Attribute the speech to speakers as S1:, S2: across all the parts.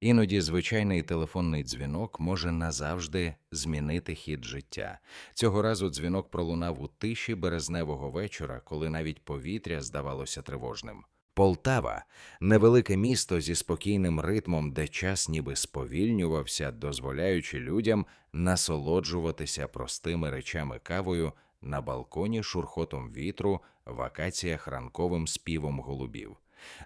S1: Іноді звичайний телефонний дзвінок може назавжди змінити хід життя. Цього разу дзвінок пролунав у тиші березневого вечора, коли навіть повітря здавалося тривожним. Полтава невелике місто зі спокійним ритмом, де час ніби сповільнювався, дозволяючи людям насолоджуватися простими речами кавою на балконі шурхотом вітру, в акаціях ранковим співом голубів.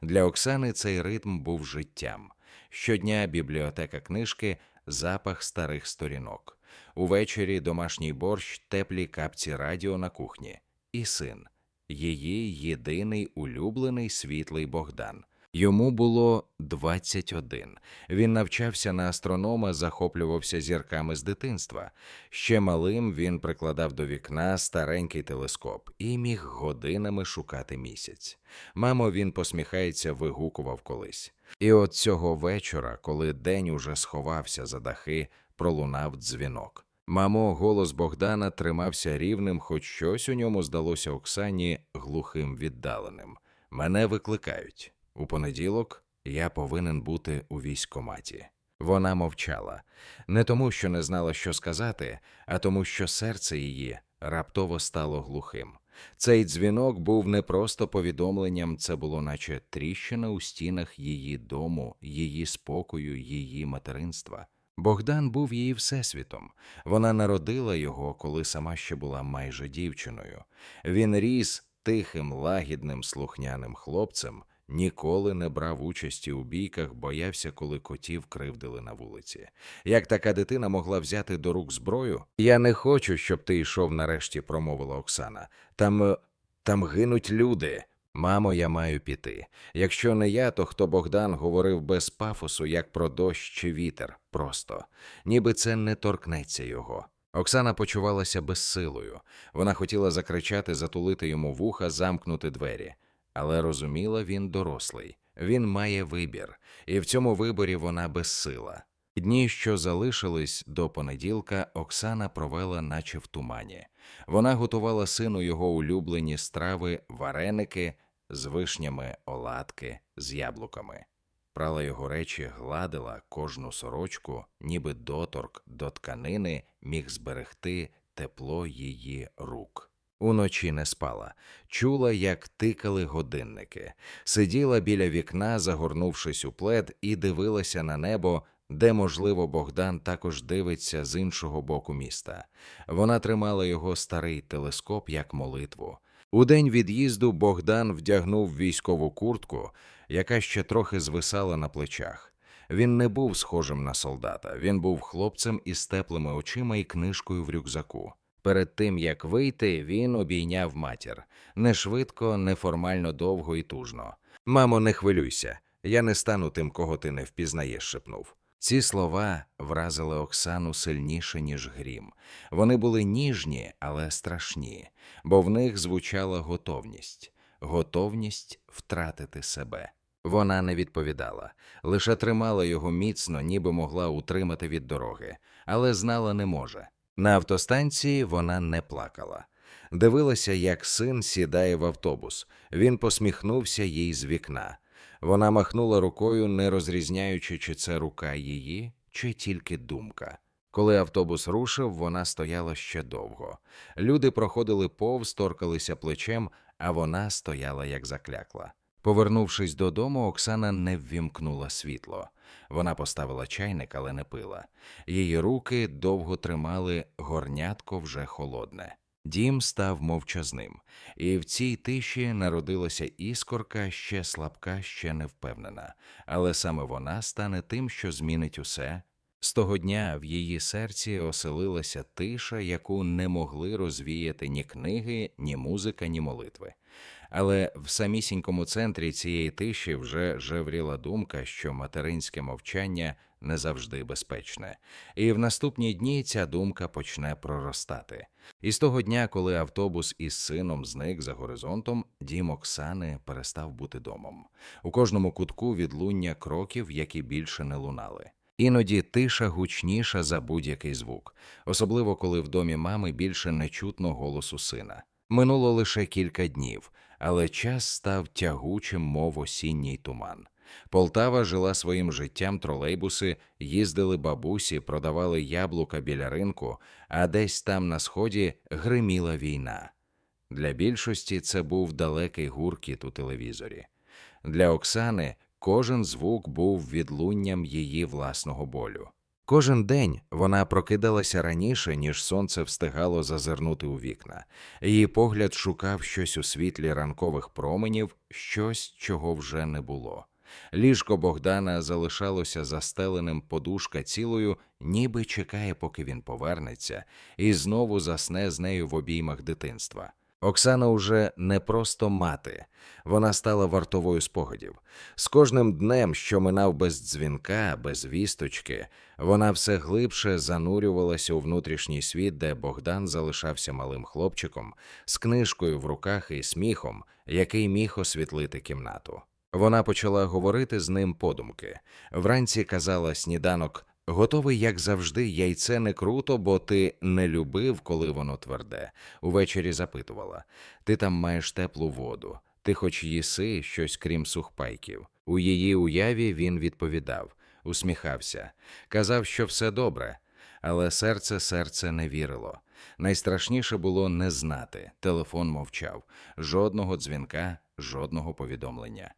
S1: Для Оксани цей ритм був життям. Щодня бібліотека книжки, запах старих сторінок. Увечері домашній борщ, теплі капці радіо на кухні. І син її єдиний улюблений світлий Богдан. Йому було 21. Він навчався на астронома, захоплювався зірками з дитинства. Ще малим він прикладав до вікна старенький телескоп і міг годинами шукати місяць. Мамо, він посміхається, вигукував колись. І от цього вечора, коли день уже сховався за дахи, пролунав дзвінок. Мамо, голос Богдана тримався рівним, хоч щось у ньому здалося Оксані глухим віддаленим. Мене викликають. У понеділок я повинен бути у військкоматі. Вона мовчала не тому, що не знала, що сказати, а тому, що серце її раптово стало глухим. Цей дзвінок був не просто повідомленням, це було наче тріщина у стінах її дому, її спокою, її материнства. Богдан був її всесвітом. Вона народила його, коли сама ще була майже дівчиною. Він ріс тихим, лагідним, слухняним хлопцем, ніколи не брав участі у бійках, боявся, коли котів кривдили на вулиці. Як така дитина могла взяти до рук зброю? Я не хочу, щоб ти йшов нарешті, промовила Оксана. Там. е, там гинуть люди. Мамо, я маю піти. Якщо не я, то хто Богдан говорив без пафосу, як про дощ чи вітер, просто, ніби це не торкнеться його. Оксана почувалася безсилою. Вона хотіла закричати, затулити йому вуха, замкнути двері. Але розуміла, він дорослий, він має вибір, і в цьому виборі вона безсила. Дні, що залишились до понеділка, Оксана провела, наче в тумані. Вона готувала сину його улюблені страви, вареники з вишнями, оладки, з яблуками. Прала його речі, гладила кожну сорочку, ніби доторк до тканини міг зберегти тепло її рук. Уночі не спала, чула, як тикали годинники, сиділа біля вікна, загорнувшись у плед, і дивилася на небо, де, можливо, Богдан також дивиться з іншого боку міста. Вона тримала його старий телескоп як молитву. У день від'їзду Богдан вдягнув військову куртку, яка ще трохи звисала на плечах. Він не був схожим на солдата, він був хлопцем із теплими очима і книжкою в рюкзаку. Перед тим як вийти, він обійняв матір не швидко, неформально довго і тужно. Мамо, не хвилюйся, я не стану тим, кого ти не впізнаєш, шепнув. Ці слова вразили Оксану сильніше, ніж грім. Вони були ніжні, але страшні, бо в них звучала готовність готовність втратити себе. Вона не відповідала, лише тримала його міцно, ніби могла утримати від дороги, але знала не може. На автостанції вона не плакала. Дивилася, як син сідає в автобус. Він посміхнувся їй з вікна. Вона махнула рукою, не розрізняючи, чи це рука її, чи тільки думка. Коли автобус рушив, вона стояла ще довго. Люди проходили повз, торкалися плечем, а вона стояла як заклякла. Повернувшись додому, Оксана не ввімкнула світло. Вона поставила чайник, але не пила. Її руки довго тримали горнятко вже холодне. Дім став мовчазним, і в цій тиші народилася іскорка, ще слабка, ще невпевнена, але саме вона стане тим, що змінить усе. З того дня в її серці оселилася тиша, яку не могли розвіяти ні книги, ні музика, ні молитви. Але в самісінькому центрі цієї тиші вже жевріла думка, що материнське мовчання не завжди безпечне, і в наступні дні ця думка почне проростати. І з того дня, коли автобус із сином зник за горизонтом, дім Оксани перестав бути домом. У кожному кутку відлуння кроків, які більше не лунали. Іноді тиша гучніша за будь-який звук, особливо коли в домі мами більше не чутно голосу сина. Минуло лише кілька днів, але час став тягучим, мов осінній туман. Полтава жила своїм життям, тролейбуси, їздили бабусі, продавали яблука біля ринку, а десь там на сході гриміла війна. Для більшості це був далекий гуркіт у телевізорі. Для Оксани кожен звук був відлунням її власного болю. Кожен день вона прокидалася раніше, ніж сонце встигало зазирнути у вікна. Її погляд шукав щось у світлі ранкових променів, щось, чого вже не було. Ліжко Богдана залишалося застеленим подушка цілою, ніби чекає, поки він повернеться, і знову засне з нею в обіймах дитинства. Оксана уже не просто мати, вона стала вартовою спогадів. З кожним днем, що минав без дзвінка, без вісточки, вона все глибше занурювалася у внутрішній світ, де Богдан залишався малим хлопчиком з книжкою в руках і сміхом, який міг освітлити кімнату. Вона почала говорити з ним подумки. Вранці казала сніданок Готовий, як завжди, яйце не круто, бо ти не любив, коли воно тверде. Увечері запитувала ти там маєш теплу воду, ти хоч їси щось крім сухпайків. У її уяві він відповідав, усміхався, казав, що все добре, але серце серце не вірило. Найстрашніше було не знати. Телефон мовчав, жодного дзвінка, жодного повідомлення.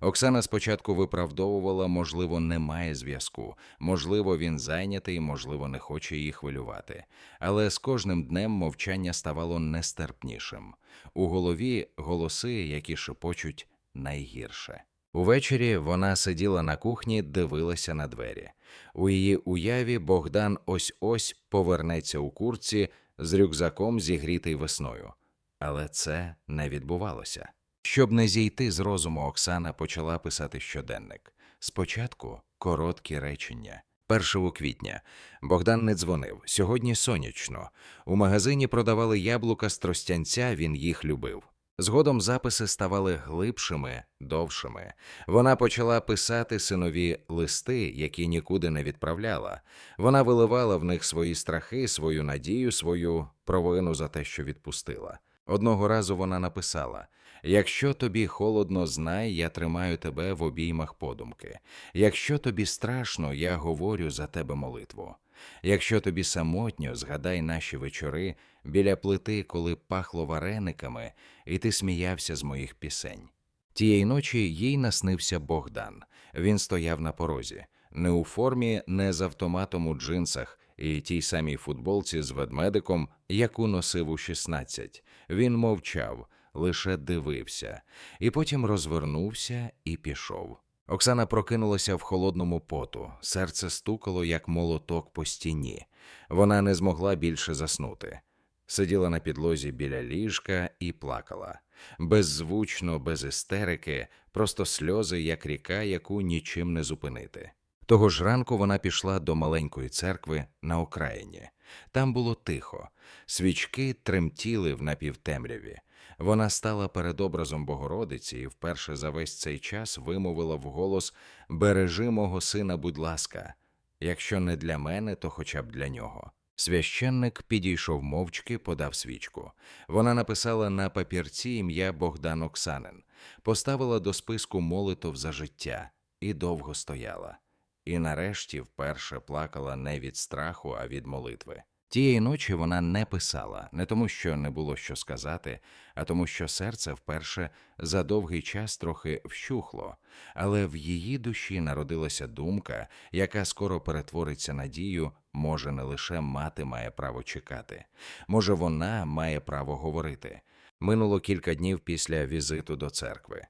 S1: Оксана спочатку виправдовувала, можливо, немає зв'язку, можливо, він зайнятий, можливо, не хоче її хвилювати. Але з кожним днем мовчання ставало нестерпнішим. У голові голоси, які шепочуть найгірше. Увечері вона сиділа на кухні, дивилася на двері. У її уяві Богдан ось ось повернеться у курці з рюкзаком, зігрітий весною. Але це не відбувалося. Щоб не зійти з розуму, Оксана почала писати щоденник. Спочатку короткі речення. 1 квітня Богдан не дзвонив. Сьогодні сонячно. У магазині продавали яблука з тростянця, він їх любив. Згодом записи ставали глибшими, довшими. Вона почала писати синові листи, які нікуди не відправляла. Вона виливала в них свої страхи, свою надію, свою провину за те, що відпустила. Одного разу вона написала: Якщо тобі холодно, знай, я тримаю тебе в обіймах подумки. Якщо тобі страшно, я говорю за тебе молитву. Якщо тобі самотньо, згадай наші вечори біля плити, коли пахло варениками, і ти сміявся з моїх пісень. Тієї ночі їй наснився Богдан. Він стояв на порозі, не у формі, не з автоматом у джинсах і тій самій футболці з ведмедиком, яку носив у 16. Він мовчав, лише дивився, і потім розвернувся і пішов. Оксана прокинулася в холодному поту, серце стукало, як молоток по стіні. Вона не змогла більше заснути. Сиділа на підлозі біля ліжка і плакала. Беззвучно, без істерики, просто сльози, як ріка, яку нічим не зупинити. Того ж ранку вона пішла до маленької церкви на окраїні. Там було тихо, свічки тремтіли в напівтемряві. Вона стала перед образом Богородиці і вперше за весь цей час вимовила вголос Бережи мого сина, будь ласка, якщо не для мене, то хоча б для нього. Священник підійшов мовчки, подав свічку. Вона написала на папірці ім'я Богдан Оксанин, поставила до списку молитов за життя і довго стояла. І нарешті вперше плакала не від страху, а від молитви. Тієї ночі вона не писала, не тому, що не було що сказати, а тому, що серце вперше за довгий час трохи вщухло, але в її душі народилася думка, яка скоро перетвориться на дію, може, не лише мати має право чекати, може, вона має право говорити. Минуло кілька днів після візиту до церкви.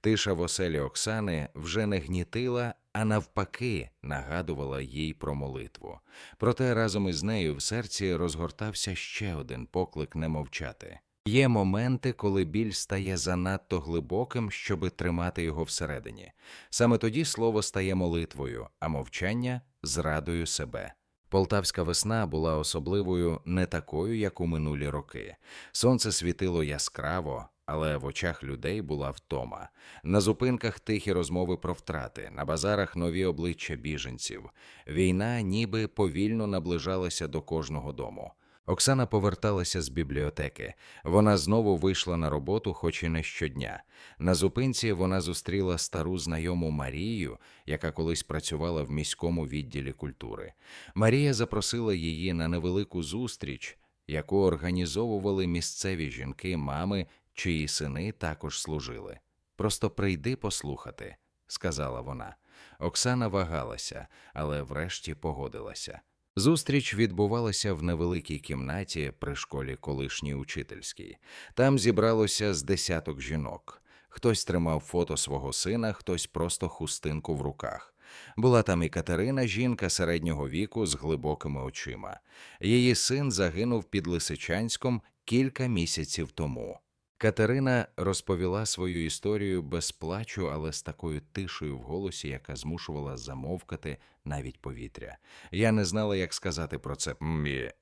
S1: Тиша в оселі Оксани вже не гнітила, а навпаки, нагадувала їй про молитву. Проте разом із нею в серці розгортався ще один поклик не мовчати. Є моменти, коли біль стає занадто глибоким, щоби тримати його всередині. Саме тоді слово стає молитвою, а мовчання зрадою себе. Полтавська весна була особливою не такою, як у минулі роки. Сонце світило яскраво, але в очах людей була втома. На зупинках тихі розмови про втрати, на базарах нові обличчя біженців. Війна ніби повільно наближалася до кожного дому. Оксана поверталася з бібліотеки. Вона знову вийшла на роботу, хоч і не щодня. На зупинці вона зустріла стару знайому Марію, яка колись працювала в міському відділі культури. Марія запросила її на невелику зустріч, яку організовували місцеві жінки, мами, чиї сини також служили. Просто прийди послухати, сказала вона. Оксана вагалася, але врешті погодилася. Зустріч відбувалася в невеликій кімнаті при школі колишній учительській. Там зібралося з десяток жінок. Хтось тримав фото свого сина, хтось просто хустинку в руках. Була там і Катерина, жінка середнього віку з глибокими очима. Її син загинув під Лисичанськом кілька місяців тому. Катерина розповіла свою історію без плачу, але з такою тишею в голосі, яка змушувала замовкати навіть повітря. Я не знала, як сказати про це,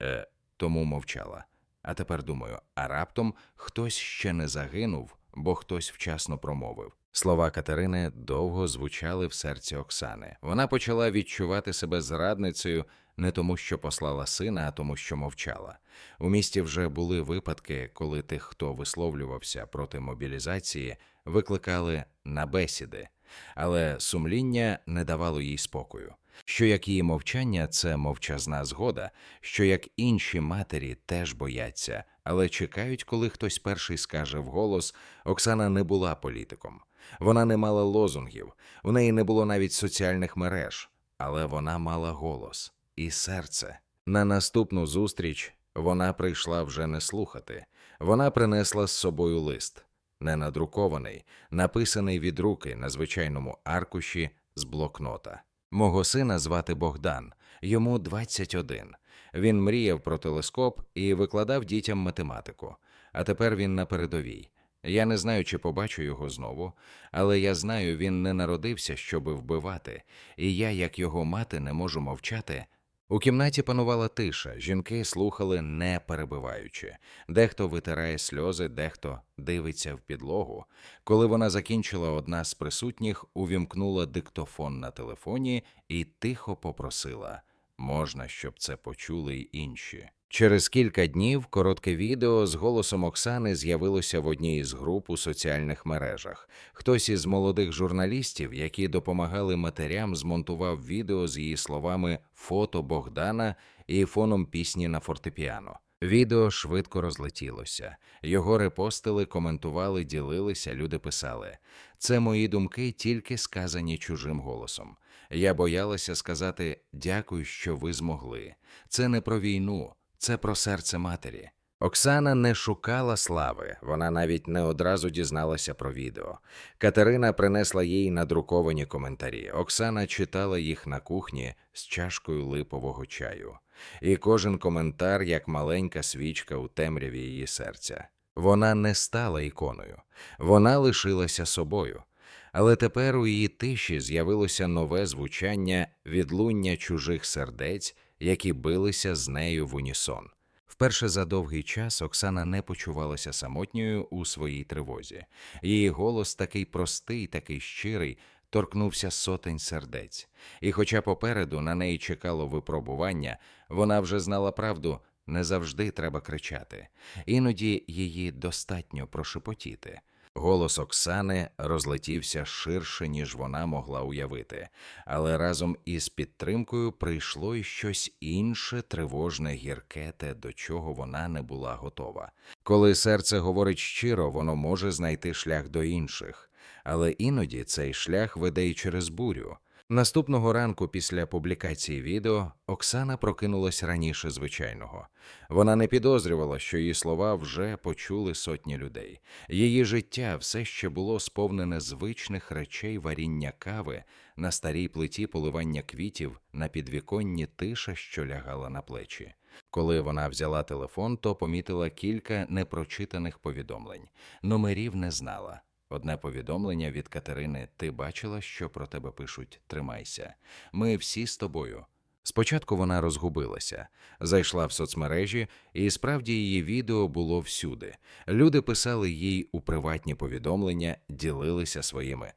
S1: е», тому мовчала. А тепер думаю, а раптом хтось ще не загинув, бо хтось вчасно промовив. Слова Катерини довго звучали в серці Оксани. Вона почала відчувати себе зрадницею не тому, що послала сина, а тому, що мовчала. У місті вже були випадки, коли тих, хто висловлювався проти мобілізації, викликали на бесіди, але сумління не давало їй спокою. Що як її мовчання це мовчазна згода, що як інші матері теж бояться, але чекають, коли хтось перший скаже вголос, Оксана не була політиком. Вона не мала лозунгів, у неї не було навіть соціальних мереж, але вона мала голос і серце. На наступну зустріч вона прийшла вже не слухати. Вона принесла з собою лист, не надрукований, написаний від руки на звичайному аркуші з блокнота. Мого сина звати Богдан, йому 21. Він мріяв про телескоп і викладав дітям математику. А тепер він на передовій. Я не знаю, чи побачу його знову, але я знаю, він не народився, щоби вбивати, і я, як його мати, не можу мовчати. У кімнаті панувала тиша, жінки слухали не перебиваючи. Дехто витирає сльози, дехто дивиться в підлогу. Коли вона закінчила, одна з присутніх увімкнула диктофон на телефоні і тихо попросила можна, щоб це почули й інші. Через кілька днів коротке відео з голосом Оксани з'явилося в одній із груп у соціальних мережах. Хтось із молодих журналістів, які допомагали матерям, змонтував відео з її словами фото Богдана і фоном пісні на фортепіано. Відео швидко розлетілося. Його репостили, коментували, ділилися, люди писали. Це мої думки, тільки сказані чужим голосом. Я боялася сказати дякую, що ви змогли. Це не про війну, це про серце матері. Оксана не шукала слави, вона навіть не одразу дізналася про відео. Катерина принесла їй надруковані коментарі. Оксана читала їх на кухні з чашкою липового чаю, і кожен коментар як маленька свічка у темряві її серця. Вона не стала іконою, вона лишилася собою. Але тепер у її тиші з'явилося нове звучання відлуння чужих сердець, які билися з нею в унісон. Вперше за довгий час Оксана не почувалася самотньою у своїй тривозі. Її голос такий простий, такий щирий, торкнувся сотень сердець. І, хоча попереду на неї чекало випробування, вона вже знала правду. Не завжди треба кричати, іноді її достатньо прошепотіти. Голос Оксани розлетівся ширше, ніж вона могла уявити, але разом із підтримкою прийшло й щось інше, тривожне, гірке, те, до чого вона не була готова. Коли серце говорить щиро, воно може знайти шлях до інших, але іноді цей шлях веде й через бурю. Наступного ранку після публікації відео Оксана прокинулась раніше звичайного. Вона не підозрювала, що її слова вже почули сотні людей. Її життя все ще було сповнене звичних речей варіння кави, на старій плиті поливання квітів, на підвіконні тиша, що лягала на плечі. Коли вона взяла телефон, то помітила кілька непрочитаних повідомлень. Номерів не знала. Одне повідомлення від Катерини: Ти бачила, що про тебе пишуть Тримайся. Ми всі з тобою. Спочатку вона розгубилася, зайшла в соцмережі, і справді її відео було всюди. Люди писали їй у приватні повідомлення, ділилися своїми.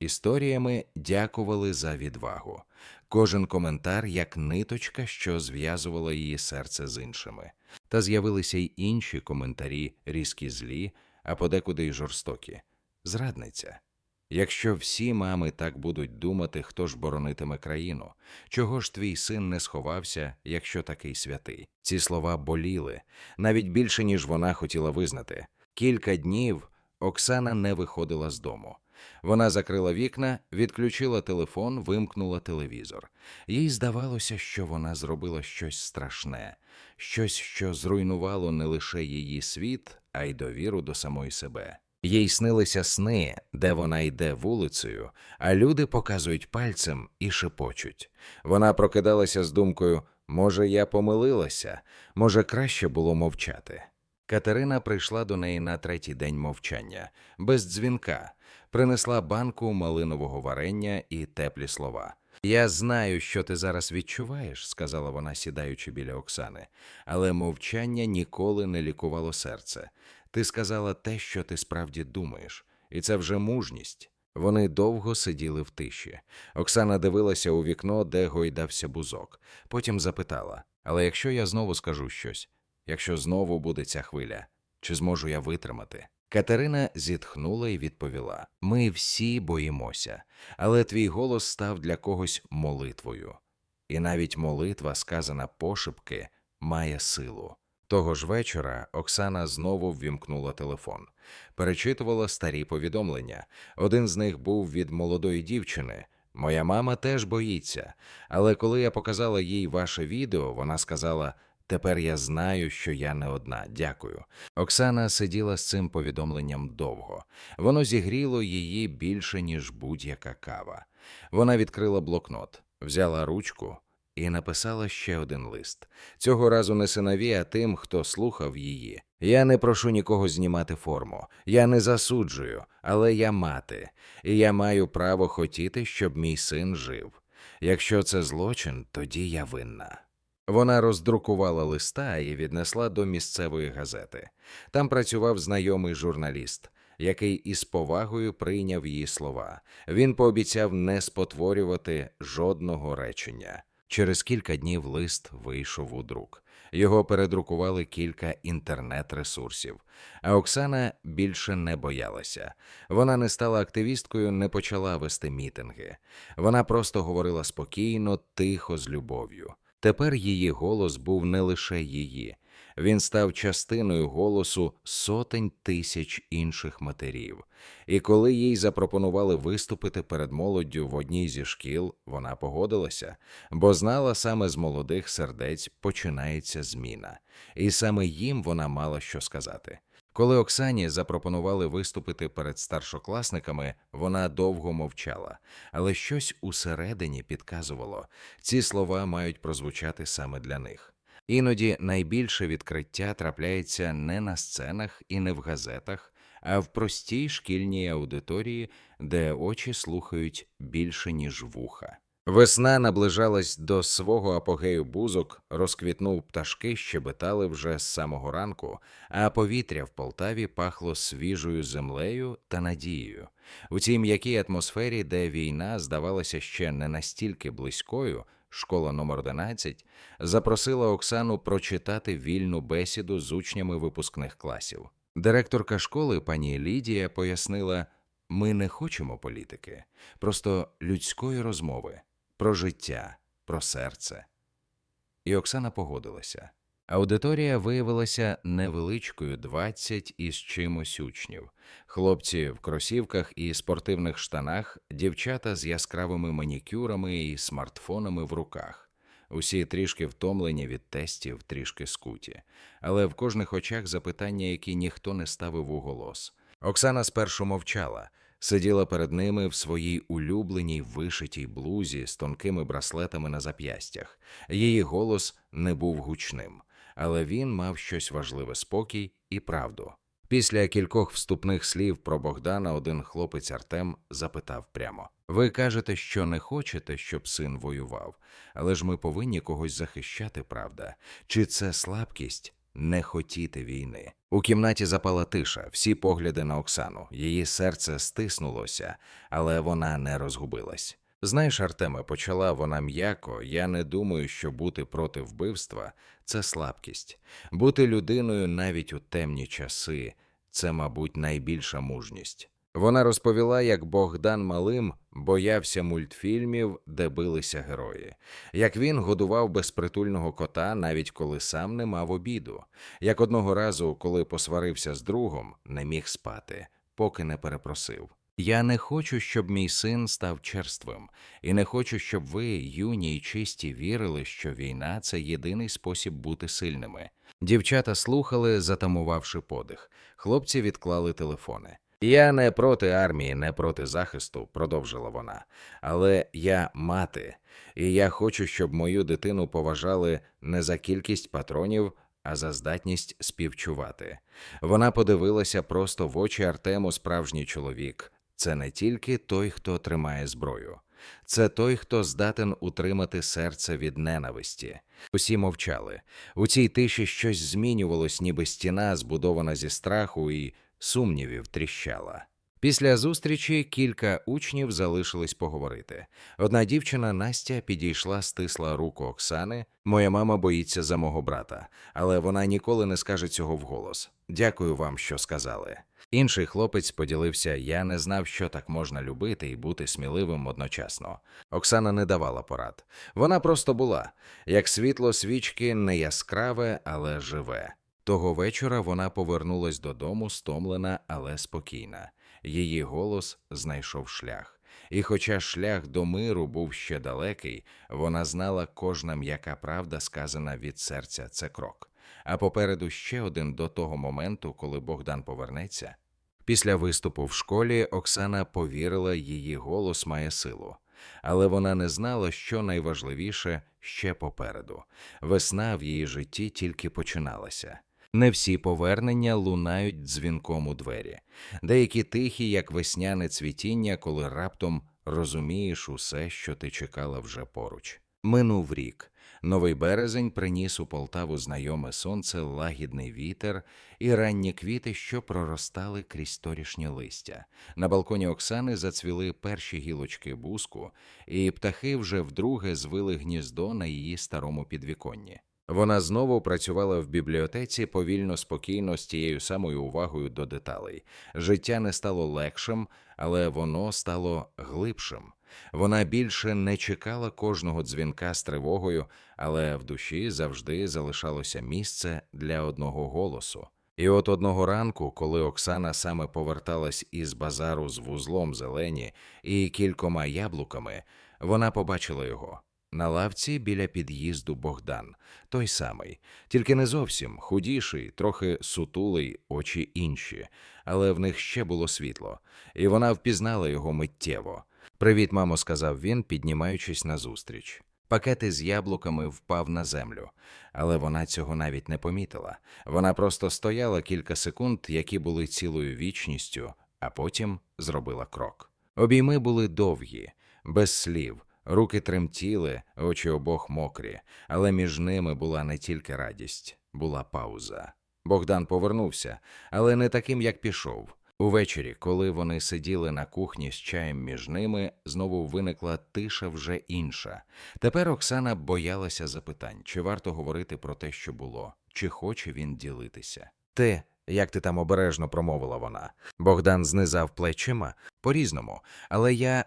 S1: історіями дякували за відвагу. Кожен коментар як ниточка, що зв'язувала її серце з іншими. Та з'явилися й інші коментарі, різкі злі, а подекуди й жорстокі. Зрадниця. Якщо всі мами так будуть думати, хто ж боронитиме країну, чого ж твій син не сховався, якщо такий святий? Ці слова боліли навіть більше, ніж вона хотіла визнати. Кілька днів Оксана не виходила з дому. Вона закрила вікна, відключила телефон, вимкнула телевізор. Їй здавалося, що вона зробила щось страшне, щось, що зруйнувало не лише її світ, а й довіру до самої себе. Їй снилися сни, де вона йде вулицею, а люди показують пальцем і шепочуть. Вона прокидалася з думкою: може, я помилилася, може, краще було мовчати. Катерина прийшла до неї на третій день мовчання, без дзвінка, принесла банку малинового варення і теплі слова. Я знаю, що ти зараз відчуваєш, сказала вона, сідаючи біля Оксани, але мовчання ніколи не лікувало серце. Ти сказала те, що ти справді думаєш, і це вже мужність. Вони довго сиділи в тиші. Оксана дивилася у вікно, де гойдався бузок. Потім запитала: Але якщо я знову скажу щось, якщо знову буде ця хвиля, чи зможу я витримати? Катерина зітхнула і відповіла: Ми всі боїмося, але твій голос став для когось молитвою. І навіть молитва, сказана пошепки, має силу. Того ж вечора Оксана знову ввімкнула телефон, перечитувала старі повідомлення. Один з них був від молодої дівчини. Моя мама теж боїться, але коли я показала їй ваше відео, вона сказала: Тепер я знаю, що я не одна. Дякую. Оксана сиділа з цим повідомленням довго. Воно зігріло її більше, ніж будь-яка кава. Вона відкрила блокнот, взяла ручку і написала ще один лист. Цього разу не синові, а тим, хто слухав її. Я не прошу нікого знімати форму, я не засуджую, але я мати, і я маю право хотіти, щоб мій син жив. Якщо це злочин, тоді я винна. Вона роздрукувала листа і віднесла до місцевої газети. Там працював знайомий журналіст, який із повагою прийняв її слова. Він пообіцяв не спотворювати жодного речення. Через кілька днів лист вийшов у друк. Його передрукували кілька інтернет-ресурсів. А Оксана більше не боялася. Вона не стала активісткою, не почала вести мітинги. Вона просто говорила спокійно, тихо, з любов'ю. Тепер її голос був не лише її, він став частиною голосу сотень тисяч інших матерів. І коли їй запропонували виступити перед молоддю в одній зі шкіл, вона погодилася, бо знала саме з молодих сердець починається зміна, і саме їм вона мала що сказати. Коли Оксані запропонували виступити перед старшокласниками, вона довго мовчала, але щось усередині підказувало ці слова мають прозвучати саме для них. Іноді найбільше відкриття трапляється не на сценах і не в газетах, а в простій шкільній аудиторії, де очі слухають більше, ніж вуха. Весна наближалась до свого апогею бузок, розквітнув пташки, щебетали вже з самого ранку, а повітря в Полтаві пахло свіжою землею та надією. У цій м'якій атмосфері, де війна здавалася ще не настільки близькою, школа номер 11 запросила Оксану прочитати вільну бесіду з учнями випускних класів. Директорка школи пані Лідія пояснила: ми не хочемо політики, просто людської розмови про життя, про серце. І Оксана погодилася. Аудиторія виявилася невеличкою 20 із чимось учнів. Хлопці в кросівках і спортивних штанах, дівчата з яскравими манікюрами і смартфонами в руках. Усі трішки втомлені від тестів, трішки скуті, але в кожних очах запитання, які ніхто не ставив у голос. Оксана спершу мовчала, сиділа перед ними в своїй улюбленій вишитій блузі з тонкими браслетами на зап'ястях. Її голос не був гучним, але він мав щось важливе спокій і правду. Після кількох вступних слів про Богдана один хлопець Артем запитав прямо: Ви кажете, що не хочете, щоб син воював, але ж ми повинні когось захищати, правда? Чи це слабкість, не хотіти війни. У кімнаті запала тиша, всі погляди на Оксану. Її серце стиснулося, але вона не розгубилась. Знаєш, Артеме, почала вона м'яко. Я не думаю, що бути проти вбивства це слабкість. Бути людиною навіть у темні часи це, мабуть, найбільша мужність. Вона розповіла, як Богдан Малим боявся мультфільмів, де билися герої, як він годував безпритульного кота, навіть коли сам не мав обіду, як одного разу, коли посварився з другом, не міг спати, поки не перепросив. Я не хочу, щоб мій син став черствим, і не хочу, щоб ви, юні й чисті, вірили, що війна це єдиний спосіб бути сильними. Дівчата слухали, затамувавши подих. Хлопці відклали телефони. Я не проти армії, не проти захисту, продовжила вона. Але я мати, і я хочу, щоб мою дитину поважали не за кількість патронів, а за здатність співчувати. Вона подивилася просто в очі Артему справжній чоловік. Це не тільки той, хто тримає зброю, це той, хто здатен утримати серце від ненависті. Усі мовчали. У цій тиші щось змінювалось, ніби стіна, збудована зі страху і сумнівів, тріщала. Після зустрічі кілька учнів залишились поговорити. Одна дівчина Настя підійшла, стисла руку Оксани. Моя мама боїться за мого брата, але вона ніколи не скаже цього вголос. Дякую вам, що сказали. Інший хлопець поділився: я не знав, що так можна любити і бути сміливим одночасно. Оксана не давала порад. Вона просто була як світло свічки, не яскраве, але живе. Того вечора вона повернулась додому, стомлена, але спокійна. Її голос знайшов шлях. І хоча шлях до миру був ще далекий, вона знала, кожна м'яка правда, сказана від серця, це крок. А попереду ще один до того моменту, коли Богдан повернеться. Після виступу в школі Оксана повірила, її голос має силу. Але вона не знала, що найважливіше ще попереду. Весна в її житті тільки починалася. Не всі повернення лунають дзвінком у двері, деякі тихі, як весняне цвітіння, коли раптом розумієш усе, що ти чекала вже поруч. Минув рік. Новий березень приніс у Полтаву знайоме сонце, лагідний вітер і ранні квіти, що проростали крізь торішнє листя. На балконі Оксани зацвіли перші гілочки буску, і птахи вже вдруге звили гніздо на її старому підвіконні. Вона знову працювала в бібліотеці повільно, спокійно, з тією самою увагою до деталей. Життя не стало легшим, але воно стало глибшим. Вона більше не чекала кожного дзвінка з тривогою, але в душі завжди залишалося місце для одного голосу. І от одного ранку, коли Оксана саме поверталась із базару з вузлом зелені і кількома яблуками, вона побачила його. На лавці біля під'їзду Богдан, той самий, тільки не зовсім худіший, трохи сутулий, очі інші, але в них ще було світло, і вона впізнала його миттєво. Привіт, мамо, сказав він, піднімаючись назустріч. Пакет із яблуками впав на землю, але вона цього навіть не помітила. Вона просто стояла кілька секунд, які були цілою вічністю, а потім зробила крок. Обійми були довгі, без слів. Руки тремтіли, очі обох мокрі, але між ними була не тільки радість, була пауза. Богдан повернувся, але не таким, як пішов. Увечері, коли вони сиділи на кухні з чаєм між ними, знову виникла тиша вже інша. Тепер Оксана боялася запитань, чи варто говорити про те, що було, чи хоче він ділитися. Те, як ти там обережно промовила вона. Богдан знизав плечима по-різному, але я.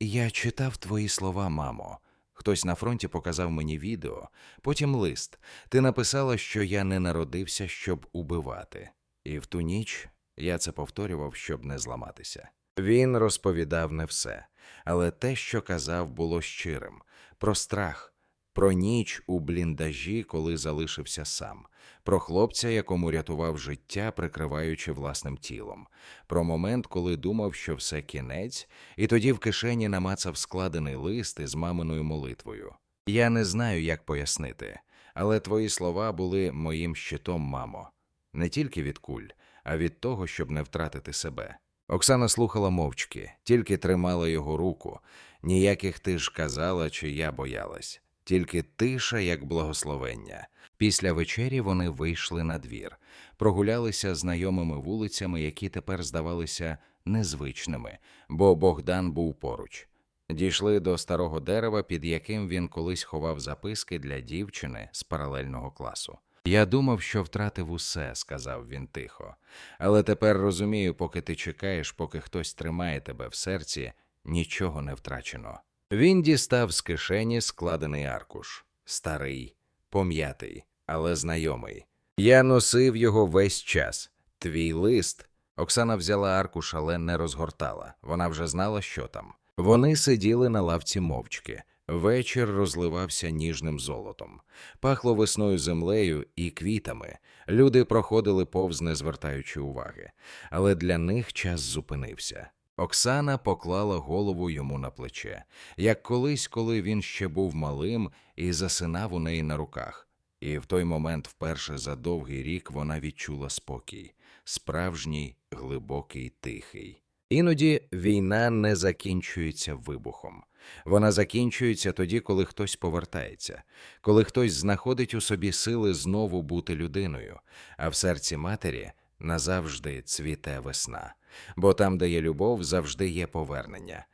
S1: Я читав твої слова, мамо. Хтось на фронті показав мені відео, потім лист. Ти написала, що я не народився, щоб убивати. І в ту ніч я це повторював, щоб не зламатися. Він розповідав не все, але те, що казав, було щирим про страх, про ніч у бліндажі, коли залишився сам, про хлопця, якому рятував життя, прикриваючи власним тілом, про момент, коли думав, що все кінець, і тоді в кишені намацав складений лист із маминою молитвою. Я не знаю, як пояснити, але твої слова були моїм щитом, мамо, не тільки від куль, а від того, щоб не втратити себе. Оксана слухала мовчки, тільки тримала його руку. Ніяких ти ж казала, чи я боялась, тільки тиша, як благословення. Після вечері вони вийшли на двір, прогулялися знайомими вулицями, які тепер здавалися незвичними, бо Богдан був поруч. Дійшли до старого дерева, під яким він колись ховав записки для дівчини з паралельного класу. Я думав, що втратив усе, сказав він тихо. Але тепер розумію, поки ти чекаєш, поки хтось тримає тебе в серці, нічого не втрачено. Він дістав з кишені складений аркуш, старий, пом'ятий, але знайомий. Я носив його весь час. Твій лист. Оксана взяла аркуш, але не розгортала. Вона вже знала, що там. Вони сиділи на лавці мовчки. Вечір розливався ніжним золотом. Пахло весною землею і квітами. Люди проходили повз, не звертаючи уваги. Але для них час зупинився. Оксана поклала голову йому на плече, як колись, коли він ще був малим і засинав у неї на руках. І в той момент, вперше за довгий рік, вона відчула спокій, справжній, глибокий, тихий. Іноді війна не закінчується вибухом. Вона закінчується тоді, коли хтось повертається, коли хтось знаходить у собі сили знову бути людиною, а в серці матері назавжди цвіте весна, бо там, де є любов, завжди є повернення.